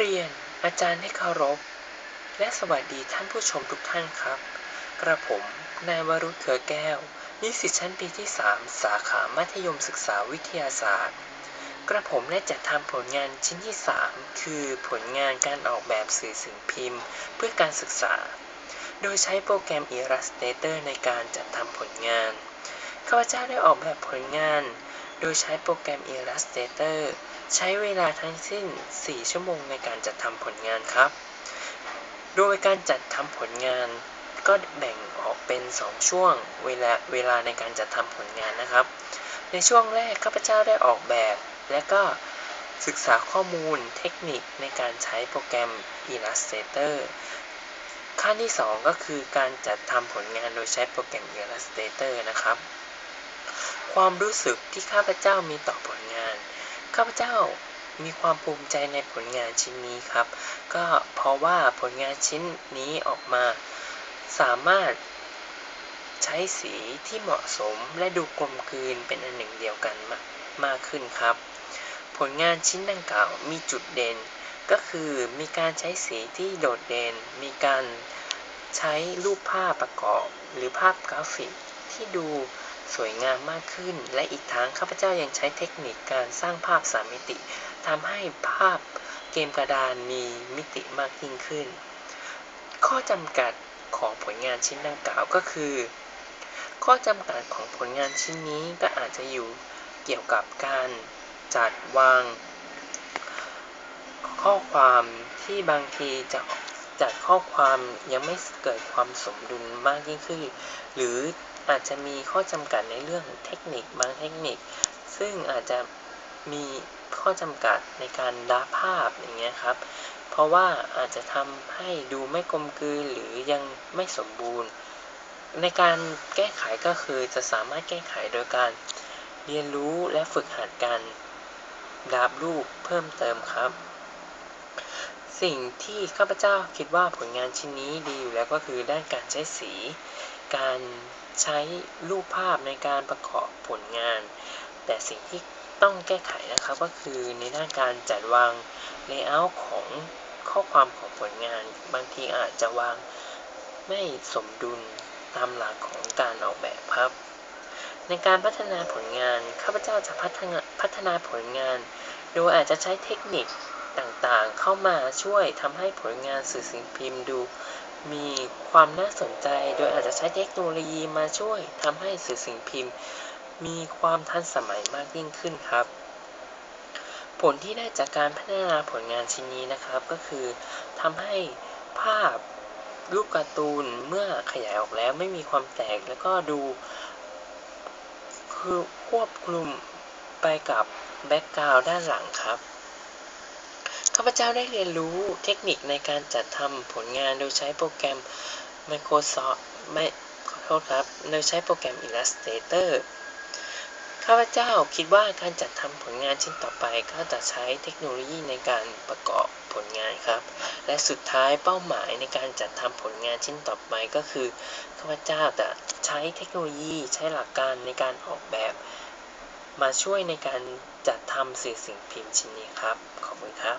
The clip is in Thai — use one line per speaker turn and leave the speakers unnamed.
เรียนอาจารย์ที่เคารพ และสวัสดีท่านผู้ชมทุกท่านครับ กระผม นายวรุษเขือแก้ว นิสิตชั้นปีที่ 3 สาขามัธยมศึกษาวิทยาศาสตร์ กระผมได้จัดทำผลงานชิ้นที่ 3 คือผลงานการออกแบบสื่อสิ่งพิมพ์ เพื่อการศึกษา โดยใช้โปรแกรม Illustrator ในการจัดทำผลงาน ข้าพเจ้าได้ออกแบบผลงาน ดยใช้โปรแกรม Illustrator ใช้เวลาทั้งสิ้น 4 ชั่วโมงในการจัดทำผลงานครับ โดยการจัดทำผลงานก็แบ่งออกเป็น 2 ช่วงเวลาเวลาในการจัดทำผลงานนะครับ ในช่วงแรกข้าพเจ้าได้ออกแบบ และก็ศึกษาข้อมูลเทคนิคในการใช้โปรแกรม Illustrator ขั้นที่ 2 ก็คือการจัดทำผลงานโดยใช้โปรแกรม Illustrator นะครับ ความรู้สึกที่ข้าพเจ้ามีต่อผลงาน ข้าพเจ้ามีความภูมิใจในผลงานชิ้นนี้ครับ ก็เพราะว่าผลงานชิ้นนี้ออกมา สามารถใช้สีที่เหมาะสมและดูกลมกลืนเป็นอันหนึ่งเดียวกันมากมากขึ้นครับ ผลงานชิ้นดังกล่าวมีจุดเด่น ก็คือมีการใช้สีที่โดดเด่น มีการใช้รูปภาพประกอบ หรือภาพกราฟิกที่ดู สวยงามมากขึ้น และอีกทั้งข้าพเจ้ายังใช้เทคนิคการสร้างภาพสามมิติทำให้ภาพเกมกระดานมีมิติมากยิ่งขึ้น ข้อจำกัดของผลงานชิ้นดังกล่าวก็คือ ข้อจำกัดของผลงานชิ้นนี้ก็อาจจะอยู่เกี่ยวกับการจัดวาง ข้อความที่บางทีจะจัดข้อความยังไม่เกิดความสมดุลมากยิ่งขึ้น หรือ อาจจะมีข้อจำกัดในเรื่องเทคนิคบางเทคนิค ซึ่งอาจจะมีข้อจำกัดในการดาภาพอย่างเงี้ยครับ เพราะว่าอาจจะทำให้ดูไม่กลมกลืนหรือยังไม่สมบูรณ์ ในการแก้ไขก็คือจะสามารถแก้ไขโดยการเรียนรู้และฝึกหัดการดาบรูปเพิ่มเติมครับ สิ่งที่ข้าพเจ้าคิดว่าผลงานชิ้นนี้ดีอยู่แล้วก็คือด้านการใช้สี การใช้รูปภาพในการประกอบผลงาน แต่สิ่งที่ต้องแก้ไขนะครับก็คือในด้านการจัดวาง layout ของข้อความของผลงาน บางทีอาจจะวางไม่สมดุลตามหลักของการออกแบบครับ ในการพัฒนาผลงานข้าพเจ้าจะพัฒนาพัฒนาผลงาน โดยอาจจะใช้เทคนิคต่างๆ เข้ามาช่วยทำให้ผลงานสื่อสิ่งพิมพ์ดู ความน่าสนใจ โดยอาจจะใช้เทคโนโลยีมาช่วยทำให้สื่อสิ่งพิมพ์ มีความทันสมัยมากยิ่งขึ้นครับ ผลที่ได้จากการพัฒนาผลงานชิ้นนี้นะครับ ก็คือทำให้ภาพรูปการ์ตูนเมื่อขยายออกแล้วไม่มีความแตกแล้วก็ดูคือควบคลุมไปกับแบ็กกราวด์ด้านหลังครับ ข้าพเจ้าได้เรียนรู้เทคนิคในการจัดทำผลงานโดยใช้โปรแกรม Microsoft ไม่ขอโทษครับ โดยใช้โปรแกรม Illustrator ข้าพเจ้าคิดว่าการจัดทำผลงานชิ้นต่อไปก็จะใช้เทคโนโลยีในการประกอบผลงานครับ และสุดท้ายเป้าหมายในการจัดทำผลงานชิ้นต่อไปก็คือข้าพเจ้าจะใช้เทคโนโลยีใช้หลักการในการออกแบบ มาช่วยในการจัดทำสื่อสิ่งพิมพ์ชิ้นนี้ครับ ขอบคุณครับ